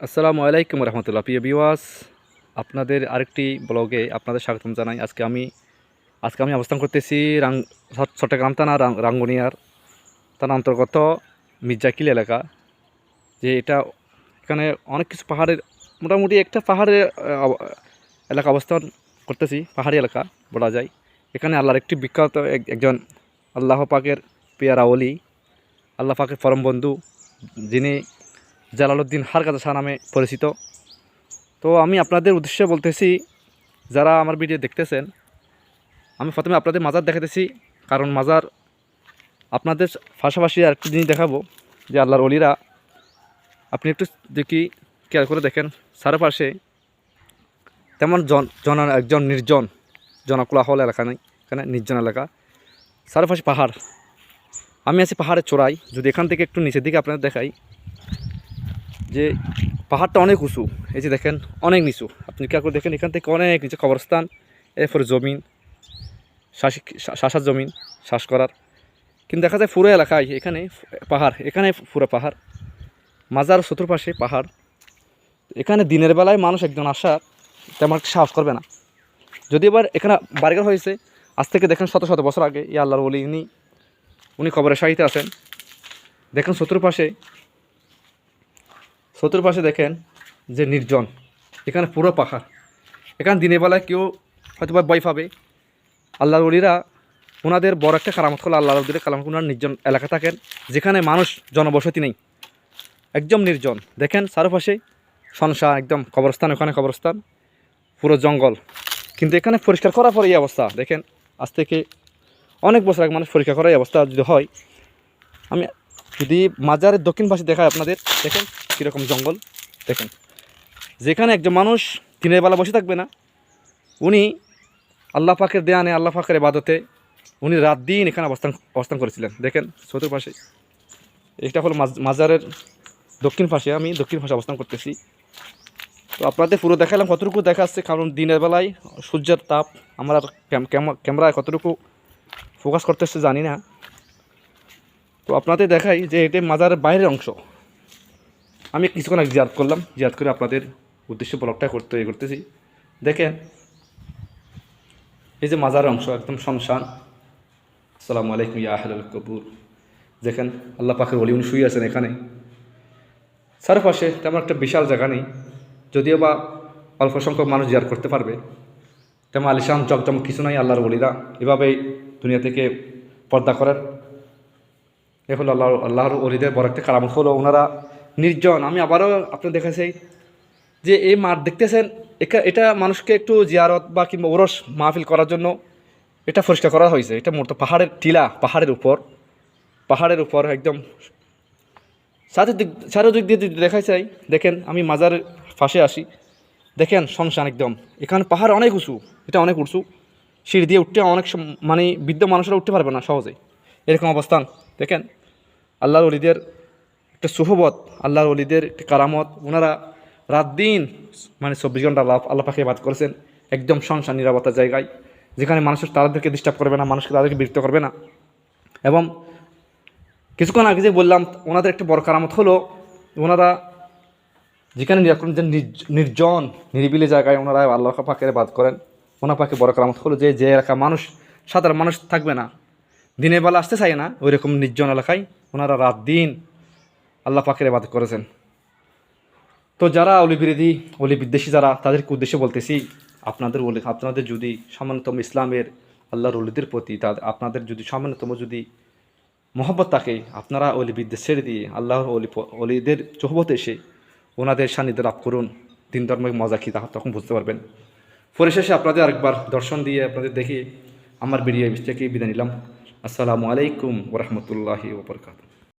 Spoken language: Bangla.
আসসালামু আলাইকুম রহমতুল্লাহ। প্রিয় বিওয়াস আপনাদের আরেকটি ব্লগে আপনাদের স্বাগতম জানাই। আজকে আমি আজকে আমি অবস্থান করতেছি রাং চট- চট্টগ্রাম থানা রাঙ্গুনিয়ার থানা অন্তর্গত মির্জাকিল এলাকা, যে এটা এখানে অনেক কিছু পাহাড়ের, মোটামুটি একটা পাহাড়ের এলাকা অবস্থান করতেছি, পাহাড়ি এলাকা বলা যায়। এখানে আল্লাহর একটি বিখ্যাত একজন আল্লাহ পাকের পেয়ারা আল্লাহ পাকের পরম বন্ধু, যিনি জালালউদ্দিন হারকাজা শাহ নামে পরিচিত। তো আমি আপনাদের উদ্দেশ্যে বলতেছি, যারা আমার ভিডিও দেখতেছেন, আমি প্রথমে আপনাদের মাজার দেখাতেছি, কারণ মাজার আপনাদের পাশাপাশি আরেকটি জিনিস দেখাবো, যে আল্লাহর অলিরা আপনি একটু দেখি, খেয়াল করে দেখেন, চারপাশে তেমন জন জন, একজন নির্জন, জনকোলাহল এলাকা নেই, এখানে নির্জন এলাকা, চারপাশে পাহাড়। আমি আছি পাহাড়ের চূড়ায়, যদি এখান থেকে একটু নিচের দিকে আপনাদের দেখাই যে পাহাড়টা অনেক উঁচু, এই যে দেখেন, অনেক নিচু। আপনি কি করে দেখেন, এখান থেকে অনেক নিচে কবরস্থান, এরপরে জমিন শ্বাস শ্বাসার জমিন শ্বাস করার। কিন্তু দেখা যায় পুরো এলাকায় এখানে পাহাড়, এখানে পুরো পাহাড়, মাজার চতুর্পাশে পাহাড়। এখানে দিনের বেলায় মানুষ একজন আসার তেমন সাহস করবে না। যদি এবার এখানে বাড়িঘর হয়েছে, আজ থেকে দেখেন শত শত বছর আগে ই আল্লাহর বলি উনি উনি কবরের সাহিতে আছেন। দেখেন চতুর্পাশে চতুর্পাশে দেখেন যে নির্জন, এখানে পুরো পাহাড়। এখানে দিনের বেলায় কেউ হয়তো বা ভয় পাবে। আল্লাহর অলিরা ওনাদের বড় একটা কারামত হলো আল্লাহর অলিদের কালাম ওনার নির্জন এলাকা থাকেন, যেখানে মানুষ জনবসতি নেই। একদম নির্জন। দেখেন চারপাশে সংসার একদম কবরস্থান, ওখানে কবরস্থান, পুরো জঙ্গল। কিন্তু এখানে পরিষ্কার করার পরে এই অবস্থা। দেখেন, আজ থেকে অনেক বছর আগে মানুষ পরীক্ষা করার অবস্থা যদি হয়, আমি যদি মাজারের দক্ষিণ পাশে দেখায় আপনাদের, দেখেন কীরকম জঙ্গল? দেখেন। যেখানে একজন মানুষ দিনের বেলা বসে থাকবে না, উনি আল্লাহ পাকের দেয়ানে আল্লাহ পাকের ইবাদতে উনি রাত দিন এখানে অবস্থান অবস্থান করেছিলেন। দেখেন চতুর্পাশে এটা হলো মাজ- মাজারের দক্ষিণ পাশে, আমি দক্ষিণ পাশে অবস্থান করতেছি। তো আপনাদের পুরো দেখালাম, কতটুকু দেখা যাচ্ছে, কারণ দিনের বেলায় সূর্যের তাপ আমার ক্যামেরায় কতটুকু ফোকাস করতেছে জানি না। তো আপনাদের দেখাই যে এটা মাজারের বাইরের অংশ। আমি কিছুক্ষণ আগে জিয়াদ করলাম জিয়াদ করে আপনাদের উদ্দেশ্যে ব্লগটা করতে ইয়ে করতেছি। দেখেন, এই যে মাজার অংশ, একদম শমশান। আসসালামু আলাইকুম, ইয়া আহলাল কবুর। দেখেন, আল্লাহ পাখের বলি উনি শুয়ে আছেন এখানে। চারপাশে তেমন একটা বিশাল জায়গা নেই। যদিও বা অল্প সংখ্যক মানুষ জিয়ার করতে পারবে। তেমন আলিশান, চকচমক কিছু নাই, আল্লাহর বলিরা এভাবেই দুনিয়া থেকে পর্দা করেন এ হলো আল্লাহ আল্লাহর অলিদের বড় একটা কারামত হলো। ওনারা নির্জন। আমি আবারও আপনি দেখেছি যে এই মাঠ দেখতেছেন এটা মানুষকে একটু জিয়ারত বা কিংবা ওরস মাহফিল করার জন্য এটা পরিষ্কার করা হয়েছে। এটা মূলত পাহাড়ের টিলা, পাহাড়ের উপর। পাহাড়ের উপর একদম চারিদিক চারিদিক দিয়ে যদি দেখা যায় দেখেন আমি মাজারের পাশে আসি। দেখেন সংসান একদম। এখানে পাহাড় অনেক উঁচু, এটা অনেক উঁচু। সিঁড়ি দিয়ে উঠতে অনেক মানে বৃদ্ধ মানুষরা উঠতে পারবে না সহজে এরকম অবস্থান, দেখেন। আল্লাহর অলিদের একটা সুহবত, আল্লাহর অলিদের একটা কারামত। ওনারা রাত দিন মানে চব্বিশ ঘণ্টা আল্লাহ আল্লাহ পাখি বাদ করেছেন, একদম সংসার নিরাপত্তার জায়গায়, যেখানে মানুষের তাদেরকে ডিস্টার্ব করবে না, মানুষকে তাদেরকে বিরক্ত করবে না। এবং কিছুক্ষণ আগে যে বললাম, ওনাদের একটা বড় কারামত হলো ওনারা যেখানে যে নির্জ- নির্জন, নিরিবিলি জায়গায় ওনারা আল্লাহ পাকের বাদ করেন। ওনার পাকে বড় কারামত হলো যে যে এলাকা মানুষ, সাধারণ মানুষ থাকবে না। দিনের বেলা আসতে চায় না ওই রকম নির্জন এলাকায়। ওনারা রাত দিন আল্লাহ পাকের বাদ করেছেন। তো যারা অলি বিরোধী অলি বিদ্বেষী যারা, তাদেরকে উদ্দেশ্যে বলতেছি, আপনাদের অলি আপনাদের যদি সামান্যতম ইসলামের আল্লাহর অলিদের প্রতি তাদের আপনাদের যদি সামান্যতম যদি মহব্বত থাকে, আপনারা অলি বিদ্বেষ ছেড়ে দিয়ে আল্লাহর অলি, অলিদের চহবতে এসে ওনাদের সান্নিধ্য লাভ করুন। দিন ধর্মের মজা কী তখন বুঝতে পারবেন। পরিশেষে আপনাদের আরেকবার দর্শন দিয়ে আপনাদের দেখে আমার ভিডিও থেকে বিদায় নিলাম। আসসালামু আলাইকুম ওরহমতুল্লাহি ওবরকাত